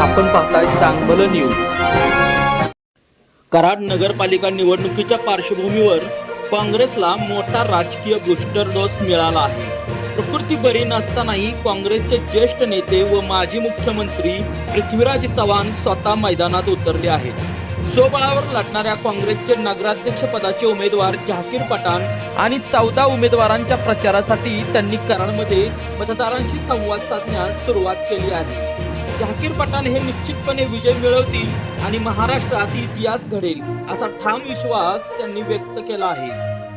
आपण पाहताय चांगलं न्यूज कराड नगरपालिका निवडणुकीच्या पार्श्वभूमीवर काँग्रेसला मोठा राजकीय बूस्टर डोस मिळाला आहे. प्रकृती बरी नसतानाही काँग्रेसचे ज्येष्ठ नेते व माजी मुख्यमंत्री पृथ्वीराज चव्हाण स्वतः मैदानात उतरले आहेत. स्वबळावर लढणाऱ्या काँग्रेसचे नगराध्यक्ष पदाचे उमेदवार झाकीर पठाण आणि चौदा उमेदवारांच्या प्रचारासाठी त्यांनी कराडमध्ये मतदारांशी संवाद साधण्यास सुरुवात केली आहे. झाकीर पठाण हे निश्चितपणे विजय मिळवतील आणि महाराष्ट्रात इतिहास घडेल असा ठाम विश्वास त्यांनी व्यक्त केला आहे.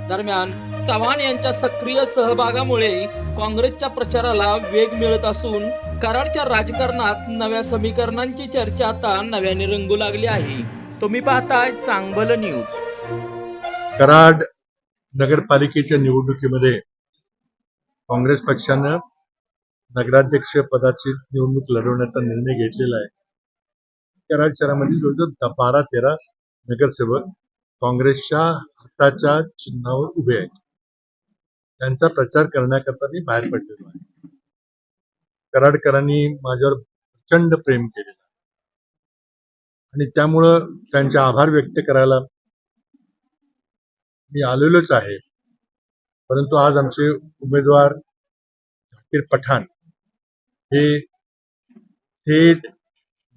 दरम्यान चव्हाण यांच्या सक्रिय सहभागामुळे काँग्रेसच्या प्रचाराला वेग मिळत असून कराडच्या राजकारणात नव्या समीकरणांची चर्चा आता नव्याने रंगू लागली आहे. तुम्ही पाहताय चांगलं न्यूज. कराड नगरपालिकेच्या निवडणुकीमध्ये काँग्रेस पक्षानं नगराध्यक्ष पदाची निवडणूक लढवण्याचा निर्णय घेतलेला आहे. कराड शहरामध्ये जवळजवळ बारा तेरा नगरसेवक काँग्रेसच्या हाताच्या चिन्हावर उभे आहेत. त्यांचा प्रचार करण्याकरता मी बाहेर पडलेलो आहे. कराडकरांनी माझ्यावर प्रचंड प्रेम केलेलं आहे. आणि त्यामुळं त्यांचे आभार व्यक्त करायला मी आलेलोच आहे. परंतु आज आमचे उमेदवार झाकीर पठाण हे थेट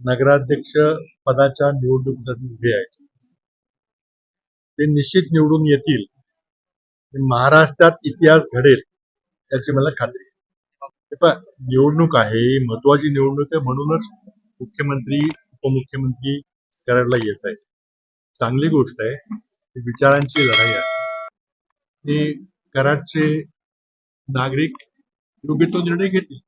नगराध्यक्ष पदाच्या निवडणुकीसाठी उभे आहेत. ते निश्चित निवडून येतील. महाराष्ट्रात इतिहास घडेल याची मला खात्री आहे. निवडणूक आहे महत्वाची निवडणूक आहे म्हणूनच मुख्यमंत्री उपमुख्यमंत्री करायला येत आहे चांगली गोष्ट आहे विचारांची लढाई आहे. ते कराडचे नागरिक योग्य तो निर्णय घेतील.